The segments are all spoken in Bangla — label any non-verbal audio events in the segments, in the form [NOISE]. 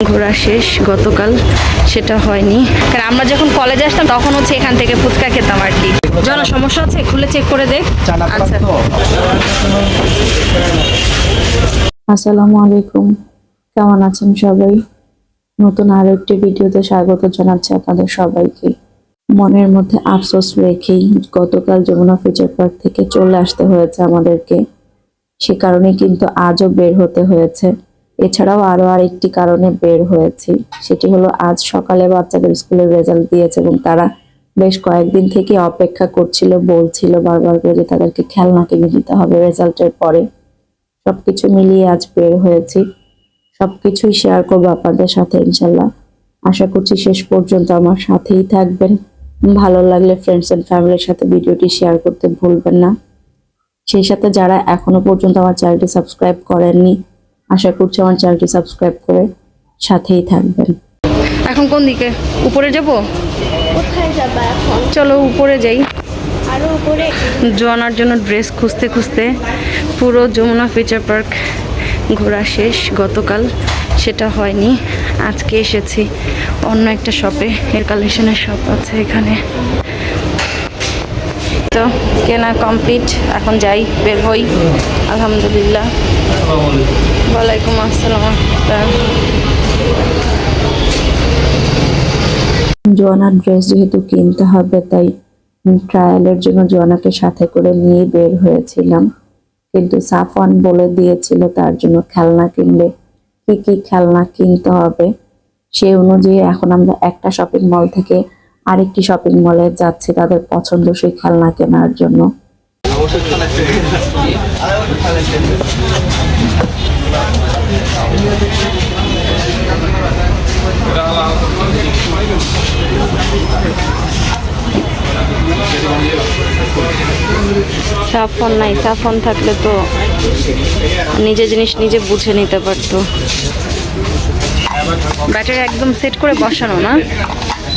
ঘোরা শেষ, গতকাল সেটা হয়নি। কারণ আমরা যখন কলেজে আসতাম, তখন হচ্ছে এখান থেকে ফুচকা খেতাম আর কি। জন, সমস্যা আছে খুলে চেক করে দেখ। আচ্ছা। আসসালামু আলাইকুম। কেমন আছেন সবাই? নতুন আরও একটি ভিডিওতে স্বাগত জানাচ্ছি আপনাদের সবাইকে। মনের মধ্যে আফসোস রেখেই গতকাল যমুনা ফিচার পার্ক থেকে চলে আসতে হয়েছে আমাদেরকে। সে কারণে কিন্তু আজও বের হতে হয়েছে। এছাড়াও আরও আরেকটি কারণে বের হয়েছি। সেটি হলো, আজ সকালে বাচ্চাদের স্কুলের রেজাল্ট দিয়েছে এবং তারা বেশ কয়েকদিন থেকে অপেক্ষা করছিল, বলছিল বারবার করে যে তাদেরকে খেলনা কিনে দিতে হবে রেজাল্টের পরে। সব কিছু মিলিয়ে আজ বের হয়েছি। সব কিছুই শেয়ার করব আপনাদের সাথে, ইনশাল্লাহ। আশা করছি শেষ পর্যন্ত আমার সাথেই থাকবেন। ভালো লাগলে ফ্রেন্ডস অ্যান্ড ফ্যামিলির সাথে ভিডিওটি শেয়ার করতে ভুলবেন না। সেই সাথে যারা এখনও পর্যন্ত আমার চ্যানেলটি সাবস্ক্রাইব করেননি আশা করছি আমার চ্যানেলটি সাবস্ক্রাইব করে সাথেই থাকবেন। এখন কোন দিকে? উপরে যাব? কোথায় যাবা এখন? চলো উপরে যাই। আরও উপরে? জোয়ানার জন্য ড্রেস খুঁজতে খুঁজতে পুরো যমুনা ফিচার পার্ক ঘোরা শেষ। গতকাল সেটা হয়নি। আজকে এসেছি অন্য একটা শপে এর কালেকশনের শপ আছে এখানে। তো কেনা কমপ্লিট এখন যাই, বের হই। আলহামদুলিল্লাহ। ওয়ালাইকুম আসসালাম। জোয়ানার ড্রেস যেহেতু কিনতে হবে, তাই ট্রায়ালের জন্য জোয়ানাকে সাথে করে নিয়ে বের হয়েছিলাম। কিন্তু সাফওয়ান বলে দিয়েছিল তার জন্য খেলনা কিনলে কি কি খেলনা কিনতে হবে। সেই অনুযায়ী এখন আমরা একটা শপিং মল থেকে আরেকটি শপিং মলে যাচ্ছে তাদের পছন্দসই খেলনা কেনার জন্য। সাফন নাই সাফন থাকলে তো নিজে জিনিস নিজে বুঝে নিতে পারতো। ব্যাটারি একদম সেট করে বসানো না?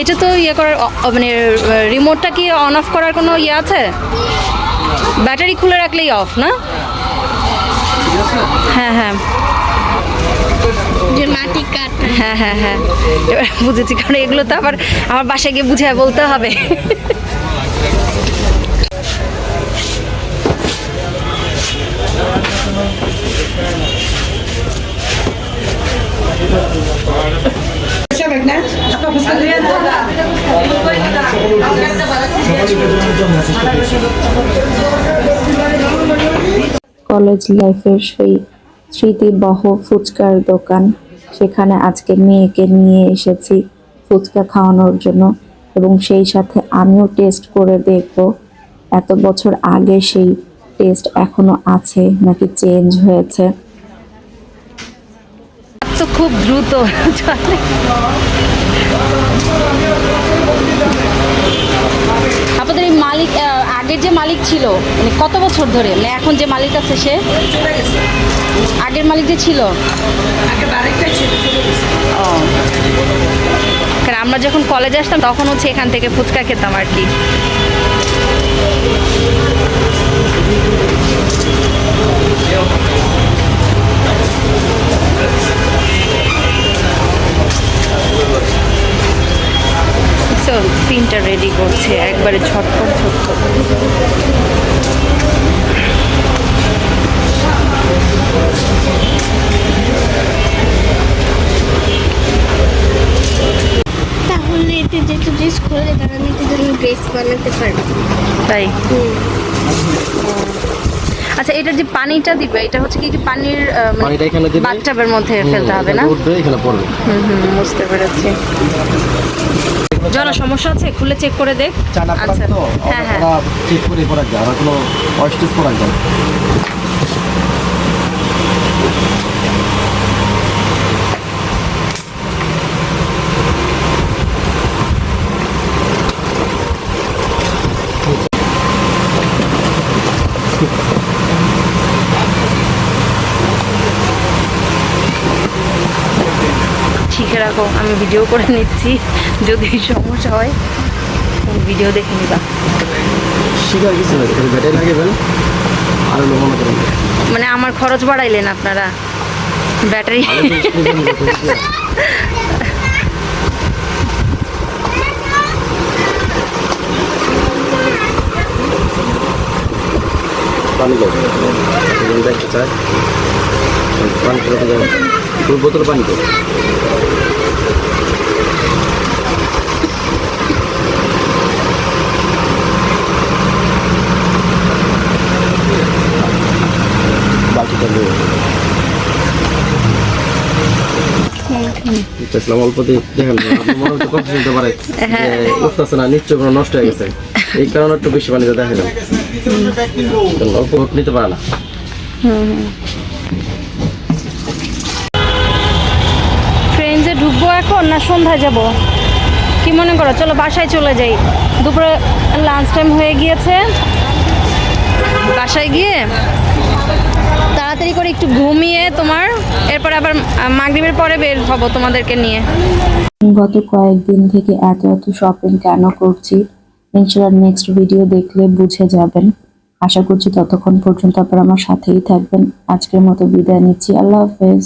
এটা তো ইয়ে করার মানে রিমোটটা কি অন অফ করার কোনো ইয়ে আছে? ব্যাটারি খুলে রাখলেই অফ না? হ্যাঁ হ্যাঁ। হ্যাঁ হ্যাঁ হ্যাঁ। এবার বুঝেছি, কারণ এগুলো তো আবার আমার বাসায় গিয়ে বুঝে বলতে হবে। কলেজ লাইফের সেই স্মৃতিবহ ফুচকার দোকান। সেখানে আজকে মেয়েকে নিয়ে এসেছি ফুচকা খাওয়ানোর জন্য এবং সেই সাথে আমিও টেস্ট করে দেখব। এত বছর আগে সেই টেস্ট এখনও আছে নাকি চেঞ্জ হয়েছে? তো খুব দ্রুত। আপনাদের এই মালিক আগের যে মালিক ছিল মানে কত বছর ধরে? মানে এখন যে মালিক আছে সে? আগের মালিক যে ছিল? যখন কলেজে আসতাম, তখন হচ্ছে এখান থেকে ফুচকা খেতাম আর কি। তিনটা রেডি করছে, একবারে ঝটপট ঝটপট। বানাতে পারবে তাই? আচ্ছা এটা যে পানিটা দিবে এটা হচ্ছে কি পানির মানে পানিটা বাথটাবের মধ্যে ফেলতে হবে না? উঠবে এখানে পড়বে। হুম হুম বুঝতে পেরেছি। জরা সমস্যা আছে? খুলে চেক করে দেখ। আচ্ছা। হ্যাঁ হ্যাঁ। চেক করে পড়া যায় আর কোনো অস্টিস পড়া যায়। ঠিক রাখো আমি ভিডিও করে নিচ্ছি। যদি সমস্যা হয় ভিডিও দেখে নিবা। শিকার কিছু ব্যাটারি আর মানে আমার খরচ বাড়াইলেন আপনারা। ব্যাটারি [LAUGHS] পানি দাও দেখতে চাই পানি দু বোতল পানি বাকিটা অল্প দেখেন আপনি মনে হচ্ছে কথা শুনতে পারে উঠতেছে না নিশ্চয় কোনো নষ্ট হয়ে গেছে। এই কারণে একটু বেশি পানিতে দেখা অল্প ভোট নিতে পারে না ঢুকবো এখন না সন্ধ্যায় যাব? কি মনে করো? চলো বাসায় চলে যাই। দুপুরে লাঞ্চ টাইম হয়ে গিয়েছে। বাসায় গিয়ে তাড়াতাড়ি করে একটু ঘুমিয়ে তোমার, এরপর আবার মাগরিবের পরে বের হব তোমাদেরকে নিয়ে। গত কয়েকদিন থেকে এত এত শপিং কেন করছি? ইনশাল্লাহ নেক্সট ভিডিও দেখলে বুঝে যাবেন। আশা করছি ততক্ষণ পর্যন্ত আপনারা আমার সাথেই থাকবেন। আজকের মতো বিদায় নিচ্ছি। আল্লাহ হাফেজ।